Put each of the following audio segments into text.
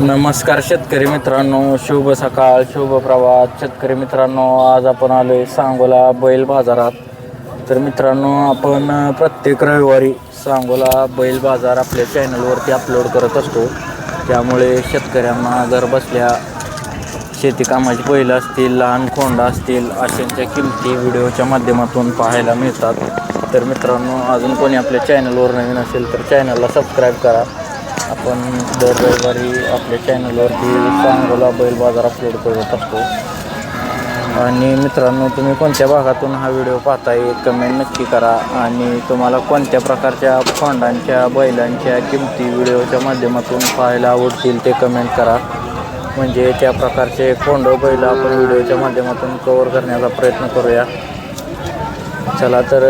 नमस्कार शेतकरी मित्रांनो शुभ सकाळ शुभ प्रभात. शेतकरी मित्रांनो आज आपण आलोय सांगोला बैल बाजारात. तर मित्रांनो आपण प्रत्येक रविवारी सांगोला बैल बाजार आपल्या चॅनलवरती अपलोड करत असतो. त्यामुळे शेतकऱ्यांना घर बसल्या शेतीकामाची बैल असतील लहान कोंडा असतील अशांच्या किमती व्हिडिओच्या माध्यमातून पाहायला मिळतात. तर मित्रांनो अजून कोणी आपल्या चॅनलवर नवीन असेल तर चॅनलला सबस्क्राईब करा. आपण दर रविवारी आपल्या चॅनलवरती सांगोला बैल बाजार अपलोड करत असतो. आणि मित्रांनो तुम्ही कोणत्या भागातून हा व्हिडिओ पाहताय कमेंट नक्की करा. आणि तुम्हाला कोणत्या प्रकारच्या खोंडांच्या बैलांच्या किमती व्हिडिओच्या माध्यमातून पाहायला आवडतील ते कमेंट करा. म्हणजे त्या प्रकारचे कोंड बैल आपण व्हिडिओच्या माध्यमातून कवर करण्याचा प्रयत्न करूया. चला तर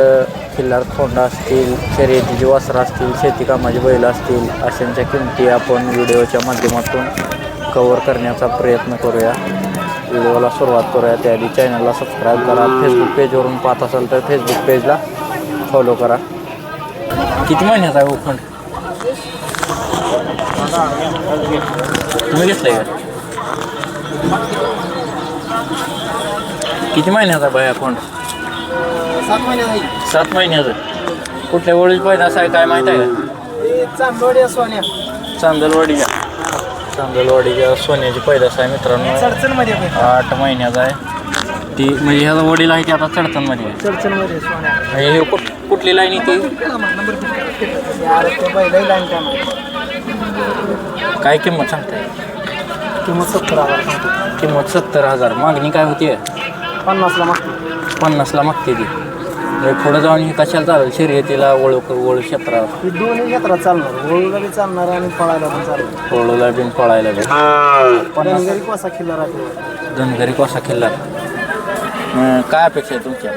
खिल्लार खोंडा असतील शर्यतीची वासरं असतील शेती कामाची बैल असतील अशांच्या किमती आपण व्हिडिओच्या माध्यमातून कवर करण्याचा प्रयत्न करूया. व्हिडिओला सुरुवात करूया. त्याआधी चॅनलला सबस्क्राईब करा. फेसबुक पेजवरून पाहत असाल तर फेसबुक पेजला फॉलो करा. किती महिन्याचा आहे हो उखंड तुम्ही घेतलं का? किती महिन्याचा बाय अकाउंट सात महिने सात महिन्याचं. कुठल्या वडील पैदास आहे काय माहीत आहे का? चांदोडी सोन्या. चांदलवाडीच्या. चांदलवाडीच्या सोन्याची पैदास आहे मित्रांनो. आठ महिन्याचा आहे. ती म्हणजे ह्याचा वडील आहे ते आता चढतांमध्ये आहे? चडचणमध्ये सोन्या. म्हणजे हे कुठ कुठली लाईन येते नंबर यार ते? पहिलं लाईन काम काय किंमत सांगताय? किंमत सत्तर हजार. सांगतो किंमत सत्तर हजार. मागणी काय होती? पन्नासला मागतो. पन्नासला मागते ती. हे पुढं जाऊन हे कशाला चालेल? शर्यतीला वळू क्षेत्रात ही दोन्ही क्षेत्रात चालणार. ओळूला बी चालणार आणि पळायला पण चालणार. बिन पळायला बी. पन्नास धनगरी कोसा खिल्ला राहते धनगरी कोसा किल्ला अं, काय अपेक्षा आहे तुमच्या?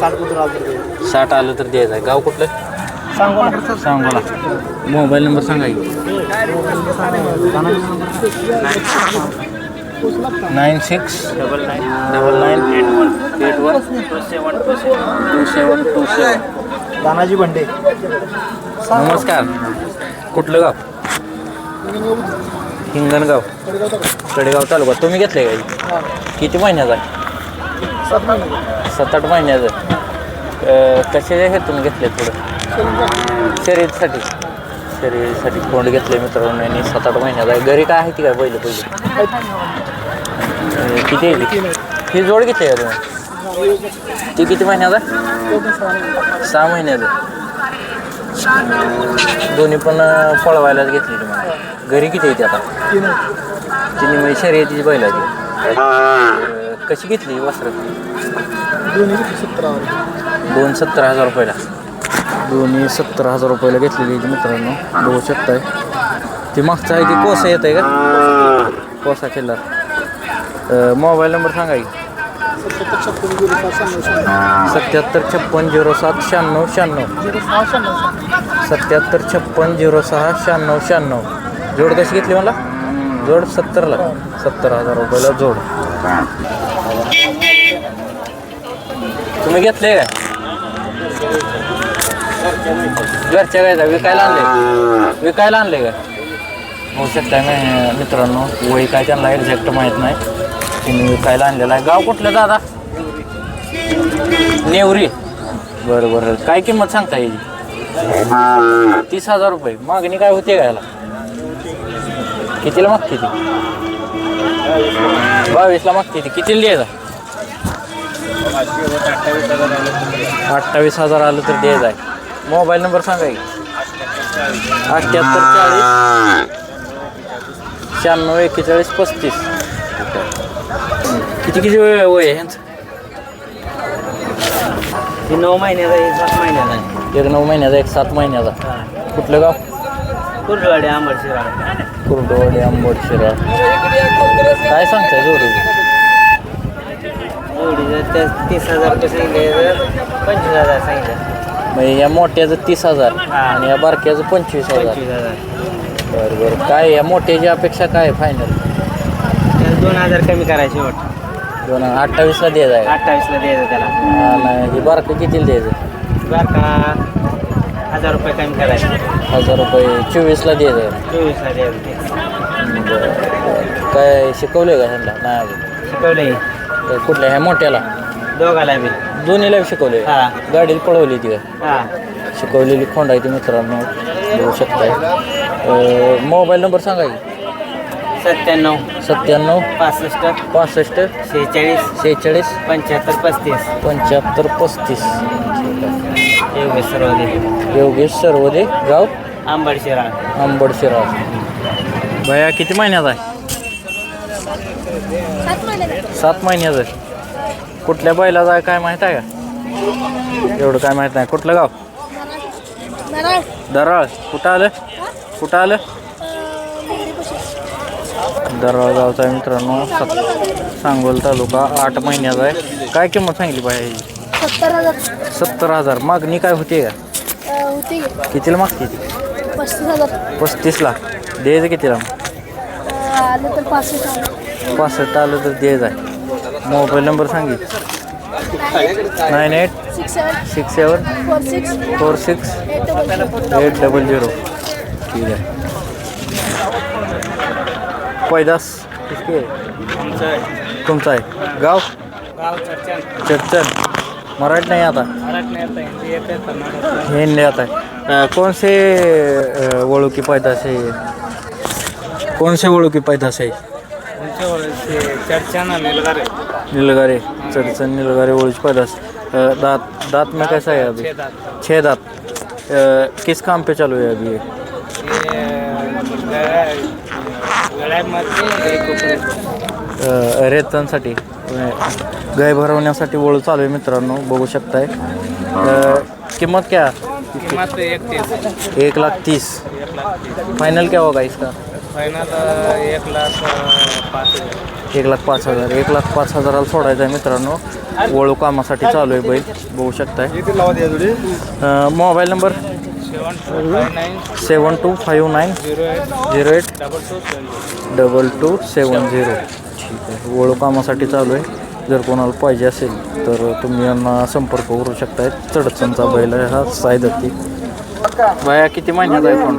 साठ कुत्र आलं साठ आलं तर द्यायचं आहे. गाव कुठलं? सांगू ना सांगोला. मोबाईल नंबर सांगा की. Nine six double nine double nine eight one. Eight one two seven two seven. Two seven two seven. Danaji Bande नमस्कार. कुठलं गाव? हिंगणगाव. कडेगाव तालुका. तुम्ही घेतले का किती महिन्याचा आहे? सात आठ महिन्याचं कशाच्या हेतून घेतले थोडं शर्यतीसाठी शरीरासाठी कोंड घेतले मित्रांनो यांनी सात आठ महिन्याचा आहे. घरी काय आहे ती काय पहिले पहिले? किती आहे ही जोड घेतली का तुम्ही ती किती महिन्याचा सहा महिन्याचं दोन्ही पण पळवायलाच घेतली तुम्हाला घरी किती येते आता? तिने म्हणजे शर्यतीची बैलाची कशी घेतली वस्त्र दोन सत्तर हजार रुपयाला. दोन्ही सत्तर हजार रुपयाला घेतलेली आहे ती मित्रांनो. बघू शकताय ती मागचं आहे ती कोसा येत आहे का? कोसा किल्ला मोबाईल नंबर सांगा की. छप्पन झिरो सात शहाण्णव सत्याहत्तर छप्पन झिरो सात शहाण्णव शहाण्णव. सत्याहत्तर छप्पन झिरो सहा शहाण्णव शहाण्णव. जोड कशी घेतली मला? जोड सत्तरला. सत्तर हजार रुपयाला जोड. तुम्ही घेतले काय? घरच्या काय विकायला आणले विकायला आणले काय होऊ शकता नाही मित्रांनो. वय काय त्यांना एक्झॅक्ट माहीत नाही. तुम्ही विकायला आणलेला आहे. गाव कुठलं दादा? नेवरी. बरं बरं. काय किंमत सांगता याची? तीस हजार रुपये. मागणी काय होते का याला? कितीला मागते ती? बावीसला मागते ती. कितीला द्यायचा? अठ्ठावीस हजार आलं तर द्यायचं आहे. मोबाईल नंबर सांगा की. अठ्ठ्याहत्तर चाळीस. शहाण्णव एक्केचाळीस पस्तीस. किती किती वय वय आहे ह्यांचं? ही नऊ महिन्याचा आहे सात महिन्याचा एक नऊ महिन्याचा एक सात महिन्याचा. कुठलं गाव? कुर्डवाडी आंबडशिरा. कुरडवाडी आंबोड शिरा काय सांगताय जोडी? तीस हजार रुपये सांगितले पंचवीस हजार सांगितलं. म्हणजे या मोठ्याचं तीस हजार आणि या बारक्याचं पंचवीस हजार. पंचवीस हजार. बरं बरं. काय या मोठ्याची अपेक्षा काय फायनल त्याला दोन हजार कमी करायचे वाट दोन अठ्ठावीसला द्यायचं आहे अठ्ठावीसला द्यायचं त्याला. आणि हे बारकं कितीला द्यायचं? बरं का हजार रुपये कमी करायचे. हजार रुपये चोवीसला द्यायचं चोवीसला द्यायला ते बरं, बरं. काय शिकवलं का ह्यांना? नाही अजून. शिकवले कुठल्या? ह्या मोठ्याला? दोघाला बी. दोन्हीला शिकवले हा. गाडीला पळवली ती. हा. शिकवलेली खोंड आहे ती मित्रांनो. बघू शकताय. मोबाईल नंबर सांगा की. सत्त्याण्णव. सत्त्याण्णव. पासष्ट. पासष्ट. शेहेचाळीस. शेहेचाळीस. पंच्याहत्तर पस्तीस. पंच्याहत्तर पस्तीस. योगेश सर्वदे. योगेश सर्वदे गाव? आंबड शिराळ आंबड भया किती महिन्यात आहे? सात महिन्याचं आहे. कुठल्या बैलाचं आहे काय माहीत आहे का? एवढं काय माहीत नाही. कुठलं गाव? दराळ. कुठं आलं? कुठं आलं? दराळ गावचा आहे मित्रांनो. सात- सांगोल तालुका आठ महिन्याचा आहे. काय किंमत सांगितली पाहिजे सत्तर हजार सत्तर हजार. मागणी काय होती का? कितीला मागते पस्तीस पस्तीसला. द्यायचं कितीला पासष्ट आलं तर द्यायचं आहे. मोबाईल नंबर सांगे nine eight six seven six seven four six four six eight double zero. ठीक आहे. पैदास. आहे? तुमचा आहे. गाव? चटचन चर्चन मराठी नाही आता? हे नाही आता हिंदी येते आता है कौन से वड़ू की पैदास है ये कौन से वड़ू की पैदास है तुमच्या चर्चन निलगारे. नीलगारे चर्चन नीलगारे वड़ूची पैदास. दांत दांत में कैसा है अभी? छः दांत. किस काम पे चालू है अभी ये? अ, रेतनसाठी. गाय भरवण्यासाठी वळू चालू आहे मित्रांनो बघू शकताय. किंमत क्या? किंमत एक लाख तीस. फाइनल क्या होगा इसका? फायनल एक लाख पाच हजार. एक लाख पाच हजार. एक लाख पाच हजाराला सोडायचं आहे मित्रांनो. वळू कामासाठी चालू आहे बैल. बघू शकताय. Mobile number? Seven two five nine. Zero eight. Zero eight. Double two seven double two seven zero. ठीक आहे. वळू कामासाठी चालू आहे. जर कोणाला पाहिजे असेल तर तुम्ही यांना संपर्क करू शकताय. चढचणचा बैल आहे हा सायदत्ती. बाया किती महिन्यात आहे कोण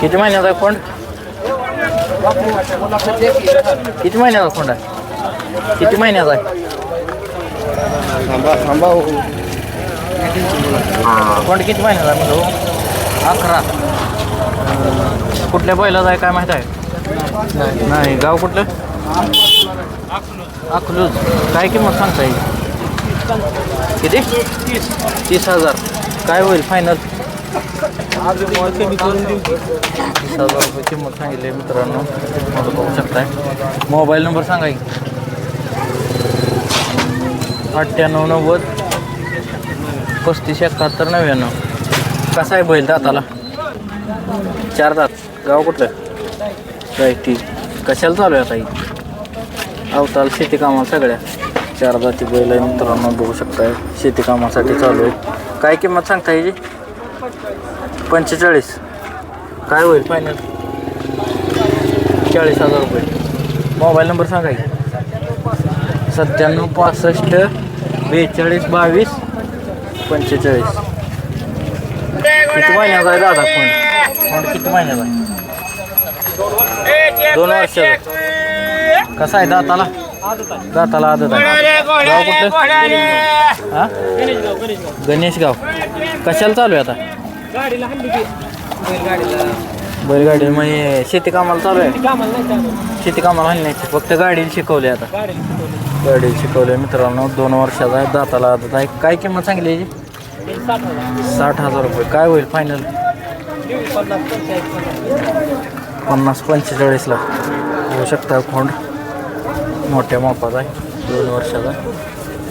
किती महिन्याचा आहे कोण किती महिन्याचा कोंड आहे? किती महिन्याचा आहे? कोंड किती महिन्याचा आहे म्हणतो? अकरा. कुठल्या बैलाचा आहे काय माहीत आहे? नाही. गाव कुठलं? अकलूज. काय किंमत सांगता येईल किती? तीस हजार. काय होईल फायनल तीस हजार रुपये किंमत सांगितली मित्रांनो. मला बघू शकताय. मोबाईल नंबर सांगा की अठ्ठ्याण्णव नव्वद पस्तीस एकाहत्तर नव्याण्णव. कसा आहे बैल दाताला? चार दात. गाव कुठलं? काय ती कशाला चालू आहे आता ही? अवताल शेती कामाला सगळ्या. चार जाती बैल आहे मित्रांनो बघू शकताय. शेती कामासाठी चालू आहे. काय किंमत सांगता याची पंचेचाळीस. काय होईल? फायनल चाळीस हजार रुपये. मोबाईल नंबर सांगा की. सत्त्याण्णव पासष्ट बेचाळीस बावीस पंचेचाळीस. किती महिन्याचा आहे दादा फोन? फोन किती महिन्याचा आहे दोन वर्षाचा. कसा आहे दाताला? दाताला आदत आहे. गाव कुठलं? हा? गणेश गाव कशाला चालू आहे आता? गाडीला हल्ली की बैलगाडीला. बैलगाडी म्हणजे शेती कामाला चालू आहे. कामाला नाही का शेती कामाला हल्ली नाही. फक्त गाडीला शिकवले आता. गाडीला गाडीला शिकवले मित्रांनो दोन वर्षाचा आहे दाताला आदत आहे. काय किंमत सांगली याची? साठ हजार. साठ हजार रुपये. काय होईल फायनल पन्नास पन्नास पंचेचाळीसला होऊ शकता खोंड मोठ्या मापाचा आहे. दोन वर्षाचा.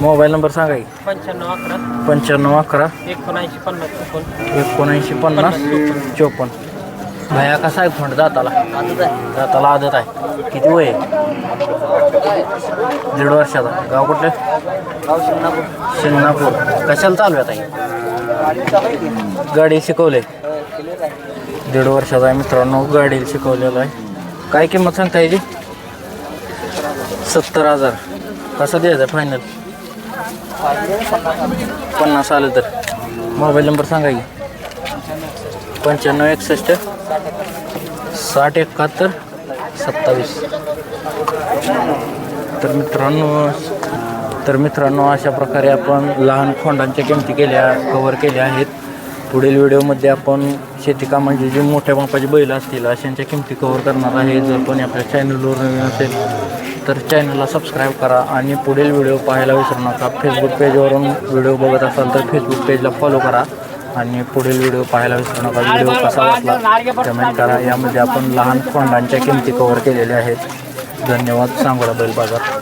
मोबाईल नंबर सांगा की. पंच्याण्णव अकरा. पंच्याण्णव अकरा. एकोणऐंशी पन्नास चोपन्न. एकोणऐंशी पन्नास चोपन्न. भया कसा आहे खोंड दाताला दाताला आदत आहे. किती वय आहे? दीड वर्षाचा. गाव कुठलं? शिंगणापूर. शिंगणापूर कशाला चालू आहे? गाडी शिकवले दीड वर्षाचा आहे मित्रांनो. गाडी शिकवलेला आहे. काय किंमत सांगता याची? सत्तर हजार. कसा द्यायचा फायनल पन्नास आलं तर. मोबाईल नंबर सांगा की. पंच्याण्णव एकसष्ट साठ एकाहत्तर सत्तावीस. तर मित्रांनो तर मित्रांनो अशा प्रकारे आपण लहान खोंडांच्या किमती केल्या कवर केल्या आहेत. पुढील व्हिडिओमध्ये आपण शेती कामांची म्हणजे जी मोठ्या मापाची बैल असतील अशांच्या किमती कव्हर करणार आहे. जर कोणी आपल्या चॅनलवर नवीन असेल तर चॅनलला सबस्क्राईब करा आणि पुढील व्हिडिओ पाहायला विसरू नका. फेसबुक पेजवरून व्हिडिओ बघत असाल तर फेसबुक पेजला फॉलो करा आणि पुढील व्हिडिओ पाहायला विसरू नका. व्हिडिओ कसा वाटला कमेंट करा. यामध्ये आपण लहान फंडांच्या किमती कव्हर केलेल्या आहेत. धन्यवाद. सांगोला बैल बाजार.